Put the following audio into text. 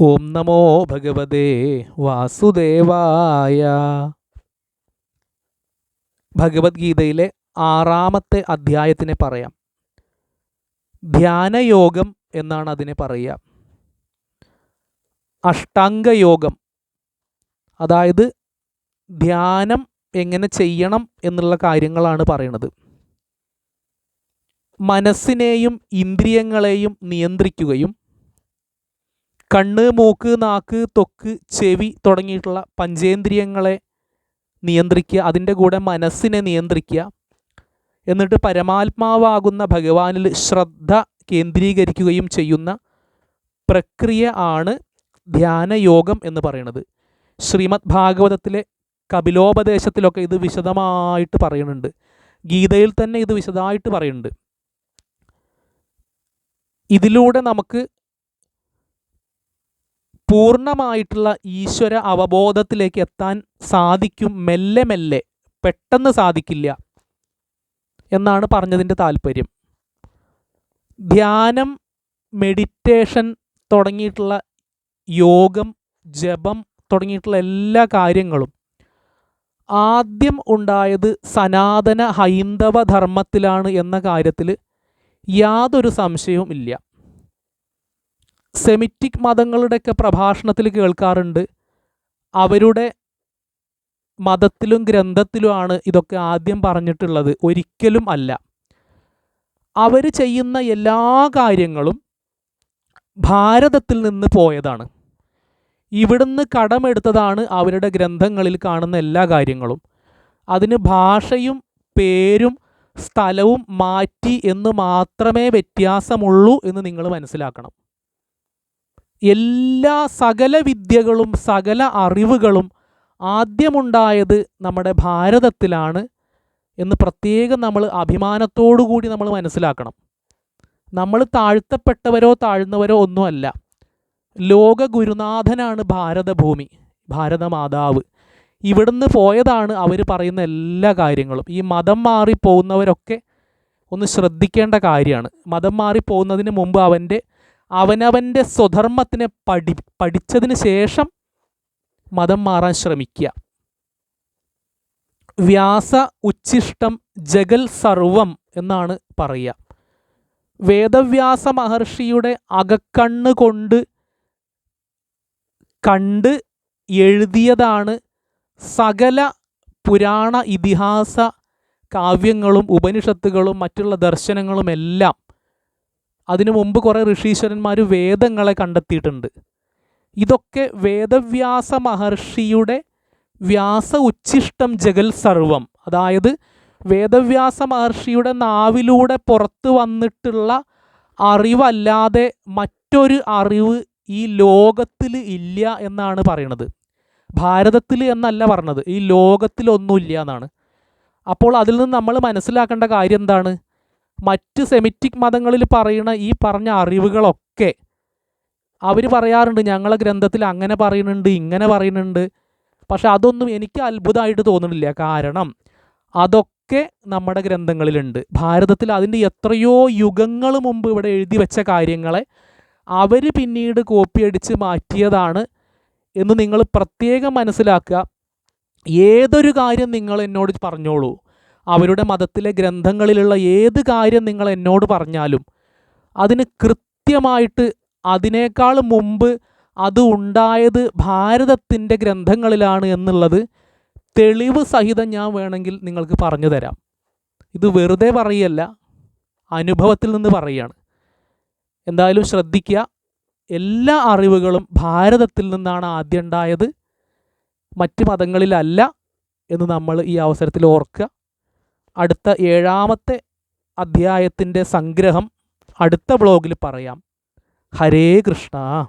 ഓം നമോ ഭഗവതേ വാസുദേവായ. ഭഗവത്ഗീതയിലെ ആറാമത്തെ അധ്യായത്തിനെ പറയാം. ധ്യാനയോഗം എന്നാണ് അതിനെ പറയുക. അഷ്ടാംഗയോഗം അതായത് ധ്യാനം എങ്ങനെ ചെയ്യണം എന്നുള്ള കാര്യങ്ങളാണ് പറയുന്നത്. മനസ്സിനെയും ഇന്ദ്രിയങ്ങളെയും നിയന്ത്രിക്കുകയും കണ്ണ് മൂക്ക് നാക്ക് തൊക്ക് ചെവി തുടങ്ങിയിട്ടുള്ള പഞ്ചേന്ദ്രിയങ്ങളെ നിയന്ത്രിക്കുക അതിന്റെ കൂടെ മനസ്സിനെ നിയന്ത്രിക്കുക. എന്നിട്ട് പരമാത്മാവാകുന്ന ഭഗവാനിൽ ശ്രദ്ധ കേന്ദ്രീകരിക്കുകയും ചെയ്യുന്ന പ്രക്രിയ ആണ് ധ്യാനയോഗം എന്ന് പറയുന്നത്. ശ്രീമദ് ഭാഗവതത്തിലെ കപിലോപദേശത്തിലൊക്കെ ഇത് വിശദമായിട്ട് പറയുന്നുണ്ട്. ഗീതയിൽ തന്നെ ഇത് വിശദമായിട്ട് പറയുന്നുണ്ട്. ഇതിലൂടെ നമുക്ക് പൂർണമായിട്ടുള്ള ഈശ്വര അവബോധത്തിലേക്ക് എത്താൻ സാധിക്കും മെല്ലെ മെല്ലെ. പെട്ടെന്ന് സാധിക്കില്ല എന്നാണ് പറഞ്ഞതിന്റെ താല്പര്യം. ധ്യാനം മെഡിറ്റേഷൻ തുടങ്ങിയിട്ടുള്ള യോഗം ജപം തുടങ്ങിയിട്ടുള്ള എല്ലാ കാര്യങ്ങളും ആദ്യം ഉണ്ടായത് സനാതന ഹൈന്ദവ ധർമ്മത്തിലാണ് എന്ന കാര്യത്തിൽ യാതൊരു സംശയവും ഇല്ല. സെമിറ്റിക് മതങ്ങളുടെയൊക്കെ പ്രഭാഷണത്തിൽ കേൾക്കാറുണ്ട്. അവരുടെ മതത്തിലും ഗ്രന്ഥത്തിലുമാണ് ഇതൊക്കെ ആദ്യം പറഞ്ഞിട്ടുള്ളത്. ഒരിക്കലും അല്ല. അവർ ചെയ്യുന്ന എല്ലാ കാര്യങ്ങളും ഭാരതത്തിൽ നിന്ന് പോയതാണ്. ഇവിടുന്ന് കടമെടുത്തതാണ് അവരുടെ ഗ്രന്ഥങ്ങളിൽ കാണുന്ന എല്ലാ കാര്യങ്ങളും. അതിന് ഭാഷയും പേരും സ്ഥലവും മാറ്റി എന്ന് മാത്രമേ വ്യത്യാസമുള്ളൂ എന്ന് നിങ്ങൾ മനസ്സിലാക്കണം. എല്ലാ സകല വിദ്യകളും സകല അറിവുകളും ആദ്യമുണ്ടായത് നമ്മുടെ ഭാരതത്തിലാണ് എന്ന് പ്രത്യേകം നമ്മൾ അഭിമാനത്തോടു കൂടി നമ്മൾ മനസ്സിലാക്കണം. നമ്മൾ താഴ്ത്തപ്പെട്ടവരോ താഴ്ന്നവരോ ഒന്നുമല്ല ലോക ഗുരുനാഥനാണ് ഭാരതഭൂമി ഭാരതമാതാവ്. ഇവിടുന്ന് പോയതാണ് അവർ പറയുന്ന എല്ലാ കാര്യങ്ങളും. ഈ മതം മാറി പോകുന്നവരൊക്കെ ഒന്ന് ശ്രദ്ധിക്കേണ്ട കാര്യമാണ്. മതം മാറി പോകുന്നതിന് മുമ്പ് അവന്റെ അവനവന്റെ സ്വധർമ്മത്തിനെ പഠി പഠിച്ചതിന് ശേഷം മതം മാറാൻ ശ്രമിക്കുക. വ്യാസ ഉച്ഛിഷ്ടം ജഗൽ സർവം എന്നാണ് പറയുക. വേദവ്യാസ മഹർഷിയുടെ അകക്കണ്ണ് കൊണ്ട് കണ്ട് എഴുതിയതാണ് സകല പുരാണ ഇതിഹാസ കാവ്യങ്ങളും ഉപനിഷത്തുകളും മറ്റുള്ള ദർശനങ്ങളുമെല്ലാം. അതിനു മുമ്പ് കുറേ ഋഷീശ്വരന്മാർ വേദങ്ങളെ കണ്ടെത്തിയിട്ടുണ്ട്. ഇതൊക്കെ വേദവ്യാസ മഹർഷിയുടെ വ്യാസ ഉച്ഛിഷ്ടം ജഗൽ സർവം. അതായത് വേദവ്യാസ മഹർഷിയുടെ നാവിലൂടെ പുറത്തു വന്നിട്ടുള്ള അറിവല്ലാതെ മറ്റൊരു അറിവ് ഈ ലോകത്തിൽ ഇല്ല എന്നാണ് പറയണത്. ഭാരതത്തിൽ എന്നല്ല പറഞ്ഞത്. ഈ ലോകത്തിലൊന്നുമില്ല എന്നാണ്. അപ്പോൾ അതിൽ നിന്ന് നമ്മൾ മനസ്സിലാക്കേണ്ട കാര്യം എന്താണ്? മറ്റ് സെമിറ്റിക് മതങ്ങളിൽ പറയുന്ന ഈ പറഞ്ഞ അറിവുകളൊക്കെ അവർ പറയാറുണ്ട് ഞങ്ങളെ ഗ്രന്ഥത്തിൽ അങ്ങനെ പറയുന്നുണ്ട് ഇങ്ങനെ പറയുന്നുണ്ട്. പക്ഷെ അതൊന്നും എനിക്ക് അത്ഭുതമായിട്ട് തോന്നുന്നില്ല. കാരണം അതൊക്കെ നമ്മുടെ ഗ്രന്ഥങ്ങളിലുണ്ട്. ഭാരതത്തിൽ അതിന്റെ എത്രയോ യുഗങ്ങൾ മുമ്പ് ഇവിടെ എഴുതി വെച്ച കാര്യങ്ങളെ അവർ പിന്നീട് കോപ്പി അടിച്ച് മാറ്റിയതാണ് എന്ന് നിങ്ങൾ പ്രത്യേകം മനസ്സിലാക്കുക. ഏതൊരു കാര്യം നിങ്ങൾ എന്നോട് പറഞ്ഞോളൂ. അവരുടെ മതത്തിലെ ഗ്രന്ഥങ്ങളിലുള്ള ഏത് കാര്യം നിങ്ങൾ എന്നോട് പറഞ്ഞാലും അതിന് കൃത്യമായിട്ട് അതിനേക്കാൾ മുമ്പ് അത് ഉണ്ടായത് ഭാരതത്തിന്റെ ഗ്രന്ഥങ്ങളിലാണ് എന്നുള്ളത് തെളിവ് സഹിതം ഞാൻ വേണമെങ്കിൽ നിങ്ങൾക്ക് പറഞ്ഞു തരാം. ഇത് വെറുതെ പറയല്ല അനുഭവത്തിൽ നിന്ന് പറയുകയാണ് എന്തായാലും ശ്രദ്ധിക്കുക എല്ലാ അറിവുകളും ഭാരതത്തിൽ നിന്നാണ് ആദ്യം ഉണ്ടായത്. മറ്റ് മതങ്ങളിലല്ല എന്ന് നമ്മൾ ഈ അവസരത്തിൽ ഓർക്കുക. അടുത്ത ഏഴാമത്തെ അധ്യായത്തിന്റെ സംഗ്രഹം അടുത്ത ബ്ലോഗിൽ പറയാം. ഹരേ കൃഷ്ണ.